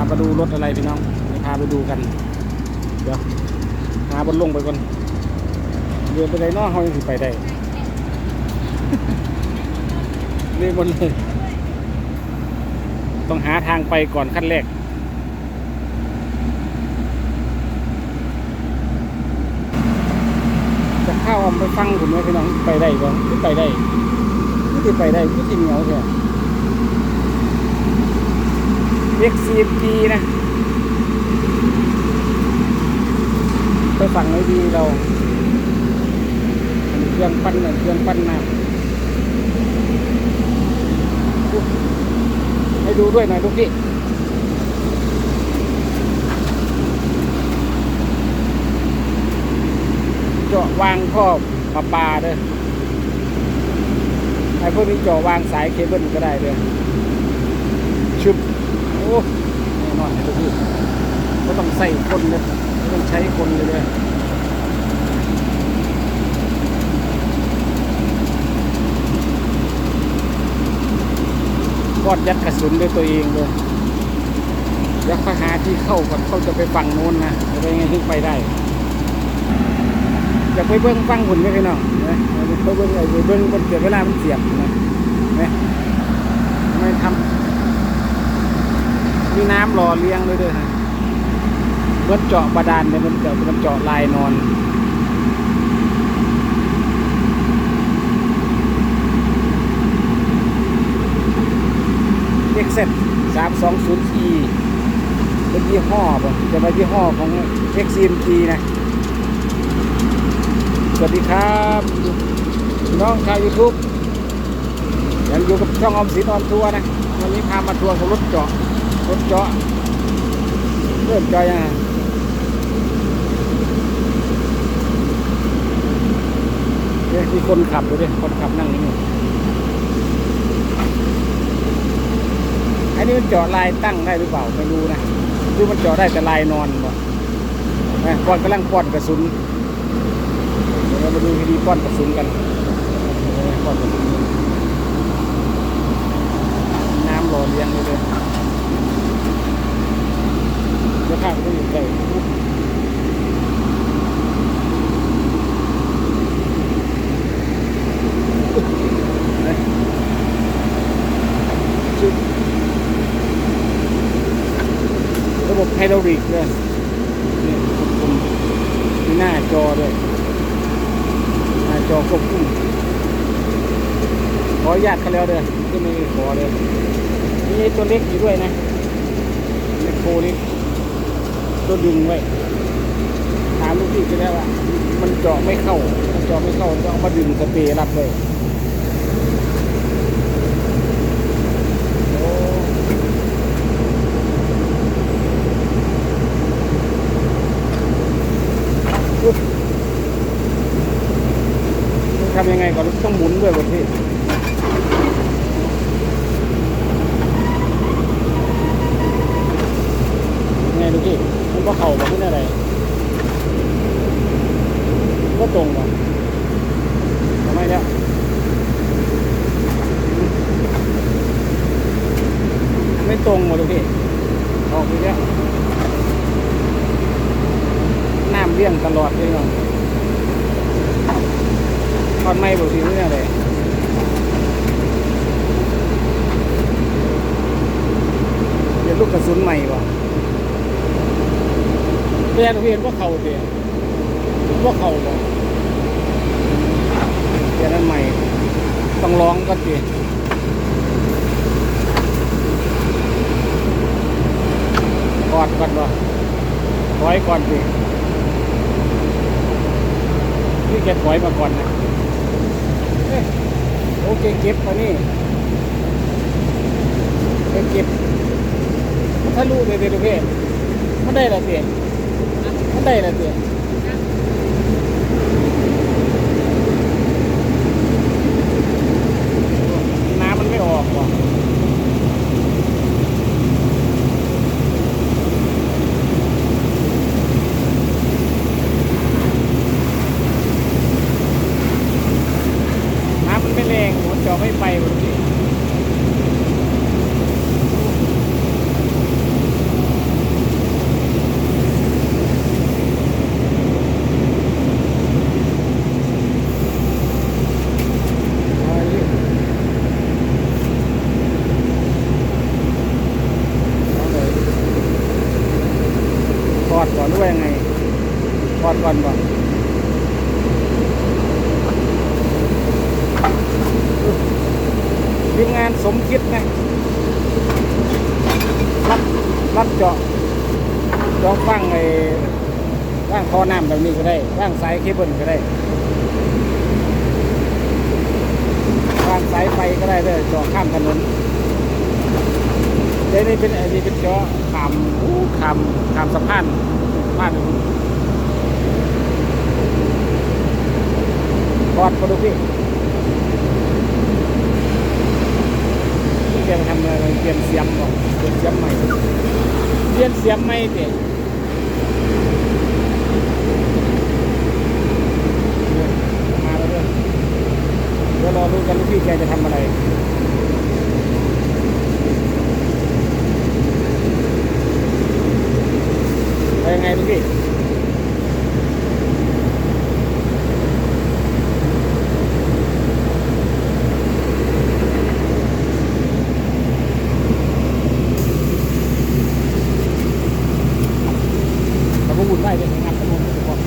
าไปดูรถอะไรพี่น้องพาไปดูกัน เดี๋ยวหาบนลงไปก่อนเดินไปไหนนาะเขายังสิไปได้นี่บนเลยต้องหาทางไปก่อนขั้นแรกจะเข้าเอาไปฟังผมไหมพี่น้องไปได้บ่หรือไปได้หรือสิไปได้หรือสิเหนียวแค่ เอ็กซีพีนะไปฝั่งไหนดีเราเครื่องปั้นน่ะเครื่องปั้นน้ำอุ๊ยให้ดูด้วยหน่อยลูกพี่เจาะวางท่อประปาเด้อไอ้พวกนี้เจาะวางสายเคเบิลก็ได้เด้อชุบ แน่นอนเลยทุกที่ก็ต้องใส่คนเลยต้องใช้คนเลยเด้อกอดยัดกระสุนด้วยตัวเองเลยเดี๋ยวเขาหาที่เข้าก่อนเขาจะไปฝั่งโน้นนะจะไปไงถึงไปได้อยากไปเบิ้งฟังหุ่นไหมพี่น้องนะไปเบิ้งไอ้ไปเบิ้งบนเสียเวลามันเสียบนะนะไม่ทำ มีน้ำหล่อเลี้ยงด้วยด้วยฮะรถเจาะบาดาลเนี่ยมันเจาะมันเจาะลายนอนเอ็กเซ็สามสองศูนย์ีเป็นยี่ห้อป่ะจะเป็นยี่ห้อของเอ็กซีมจีนะ สวัสดีครับน้องชาวยูทูบยังอยู่กับช่องอมสินออนทัวร์นะ วันนี้พามาทัวร์ของรถเจาะ รถเจาะเริ่มเจาะยังไงเนี่ยมีคนขับดูดิคนขับนั่งนี่อันนี้มันเจาะลายตั้งได้หรือเปล่าไม่รู้นะคือมันเจาะได้แต่ลายนอนบ่นะก่อนกำลังป้อนกระสุนเดี๋ยวเรามาดูวิธีป้อนกระสุนกันป้อนกระสุนน้ำหล่อเลี้ยงเลยเลยเดี๋ยวข้างก็อยู่ใกล้ระบบไฮดรอลิกเลยนี่ควบคุมมีหน้าจอด้วยหน้าจอควบคุมขออนุญาตเขาแล้วเด้อที่ไม่ขอเลยมีตัวเล็กอยู่ด้วยนะเล็กโคเล็ก ตัวดึงไว้ถามลูกพี่ไปแล้วว่ามันเจาะไม่เข้ามันเจาะไม่เข้าต้องเอามาดึงสเปรย์รับเลยทำยังไงก่อนต้องหมุนด้วยบนที่ไงดู ก็เข่ามาขึ้นอะไรก็ตรงป่ะทำไมเนี่ยไม่ตรงหมดดูที่ออกอีกแล้วน้ำเลี้ยงตลอดเลยเนาะทอดไม่บอกสิเนี่ยเลยเดี๋ยวลูกกระสุนใหม่ป่ะ เรียนเรียนว่าเขาเดียวว่าเขาะเรียนอันใหม่ต้องร้องก็ดีกอดก่อนป่ะถอยก่อนดินี่แกถอยมาก่อนนะเอ้ยโอเคเก็บมานี่เก็บถ้ารู้เลยเดี๋ยวเพ่มันได้ละเตี้ยมัน ได้ละเตี้ยน้ำมันไม่ออกว่ะน้ำมันไม่แรงหัวจอไม่ไปบางที ก่อนก่อนก่อนทีมงานสมคิดนะรับรับเจาะเจาะฟังไอ้ว่างท่อน้ำแบบนี้ก็ได้ว่างสายเคเบิลก็ได้ว่างสายไฟก็ได้เลยเจาะข้ามถนน เดี๋ยวนี้เป็นอันนี้เป็นเจาะขามอู้ขามขามสะพานสะพานกอดมาดูพี่พี่แกมทำอะไรเปลี่ยนเสียมก่อนเปลี่ยนเสียมใหม่เปลี่ยนเสียมใหม่เด็มาแล้วเด้อเดี๋ยวรอรู้กันว่าพี่แกจะทำอะไร ไป ยังไงลูกพี่บุญได้เป็นงานขนมทุกคน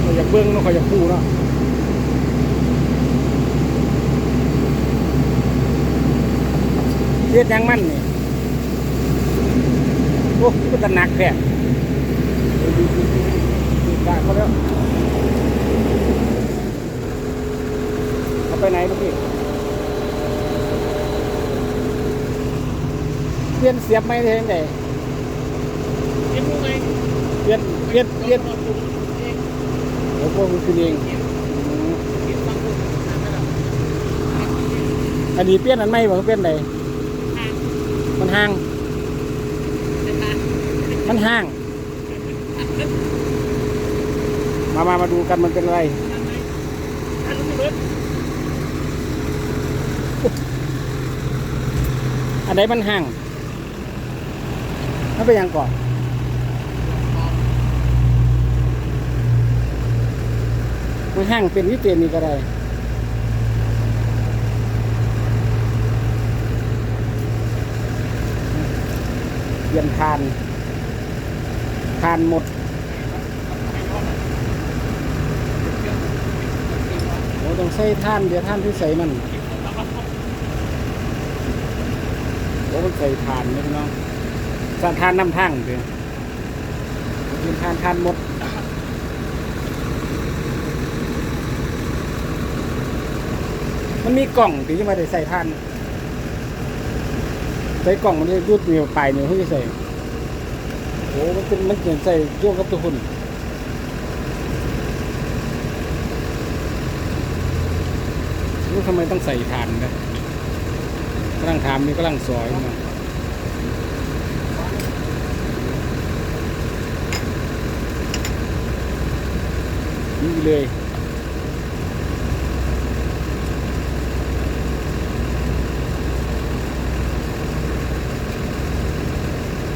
เขาอยากเบิ้งเนาะเขาอยากพูเนาะเรียดยังมั่นนี่โอ้ ก็จะหนักแท้ด่าเขาแล้วเขาไปไหนลูกพี่เปลี่ยนเสียบไหมได้ยังไงเอ็มรู้ไหมเปลี่ยนเปลี่ยนเปลี่ยนเองโอ้พวกมันคือเองอันนี้เปลี่ยนอันไม่บ่เปลี่ยนไหนมันห่าง มันห่าง มามามาดูกันมันเป็นอะไรทางไรมอันไหนมันห่างมันเป็นยังก่อนมันห่างเป็นวิเศษนี่ก็ได้เปลี่ยนทาน ทานหมดโอ้ต้องใส่ท่านเดี๋ยวท่านที่ใส่มันโอ้มันใส่ทานนี่น้องสานทานน้ำทั้งเดี๋ยวกินทานทานหมดมันมีกล่องที่จะมาได้ใส่ท่าน ใส่กล่องมันจะรูดเนียวปลายเนียวเขาจะใส่ อ้มันเป็นมันเขียนใส่ช่วงกับตัวคนรู้ทำไมต้องใส่ถ่านนะกำลังถามนี่กำลังสอยมานี่เลย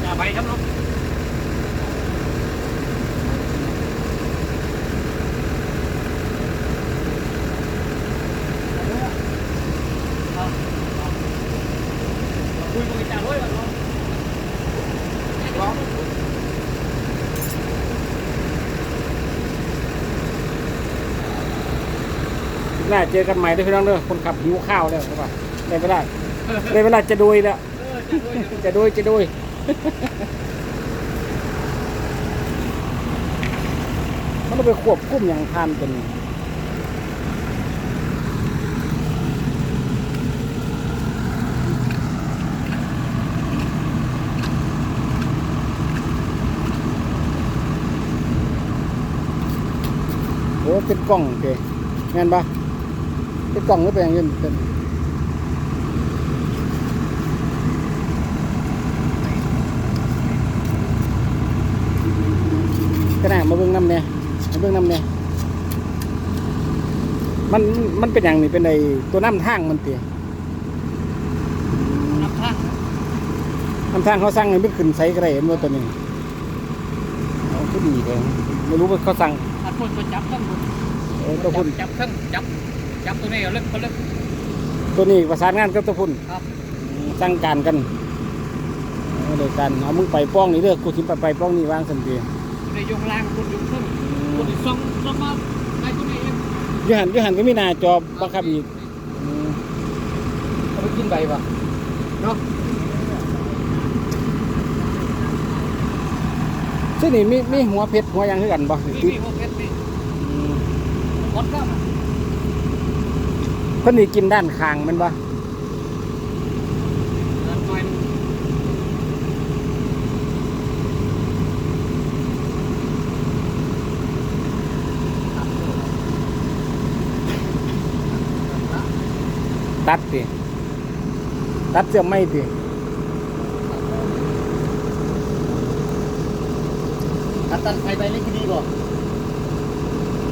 อย่าไปครับน้อง คุยกับจ่าด้วยก่อนน้องร้อง หน้าเจอกันใหม่ด้วยพี่น้องเด้อคนขับหิวข้าวแล้วครับได้เวลาได้เวลาจะโดยแล้วจ่าด้วยจะดยจะโดยมันต้องไปควบคุมอย่างทานเป็นโอ้เป็นกล่องโอเคงานปะ เป็นกล่องหรือเป็นอย่างอื่นเป็นก็ได้มาเบิ่งน้ำเนี่ยมาเบิ่งน้ำเนี่ยมันมันเป็นอย่างนี้เป็นในตัวน้ำทางมันเตียนับท่าน้ำทางเขาสั่งให้ไม่ขึ้นไซก็ได้เห็นว่าตัวนี้เอาก็ดีเลยไม่รู้ว่าเขาสั่งอันพูดไปจับทั้งหมดเออตัวพุ่นจับทั้งจับ จับตัวนี้เอาเล็กเขาเล็กตัวนี้ประสานงานกับตัวพุ่นครับสั่งการกันเอาเดียวกันเอามึงไปป้องนี่เด้อกูทิมไปไปป้องนี่วางสันเตียในยงล่างคนยงขึ้นคนที่ส่งส่งมาไอ้คนนี้เองอยูหันอยูหันก็มีหน้าจอบังคับอีกอืมเอาไปกินใบป่ะเนาะซึ่งนี่มีมีหัวเพชรหัวหยังคือกันบ่นี่ติดนี่พวกเพชรนี่อืมหมดแล้ว เพิ่นนี่กินด้านข้างแมันบ่เงินหน่อยตัดติตัดเสื้อไม่ติกัปตันไปไปเล่นที่นี่บ่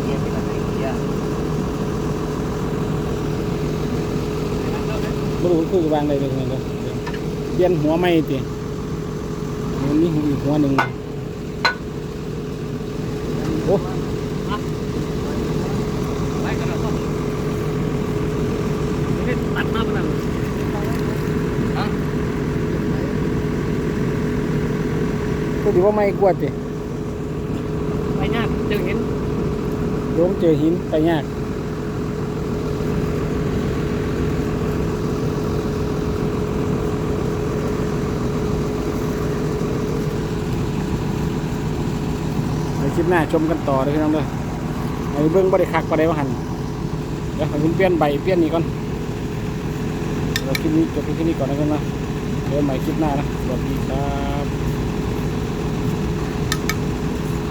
เกียร์ที่มันไหนเกียร์ บ่รู้คือวางได้เลยเด้อเปลี่ยนหัวไม่ติมันมีอีกหัวหนึงโอ้ไปกันแล้วนี่ตัดมาเป็นอะไรฮะก็สิว่าไม่กลัวติไปยากจึงเห็นโยมเจอหินไปยาก ลิปหน้าชมกันต่อเลยพี่น้องเลยไอ้เบื้องบริคักบ่ได้ว่าหันเดี๋ยวผมเปลี่ยนใบเปลี่ยนนี่ก่อนเราคลิปนี้จบที่นี่ก่อนแล้วกันนะเดี๋ยวใหม่คลิปหน้านะสวัสดีครับ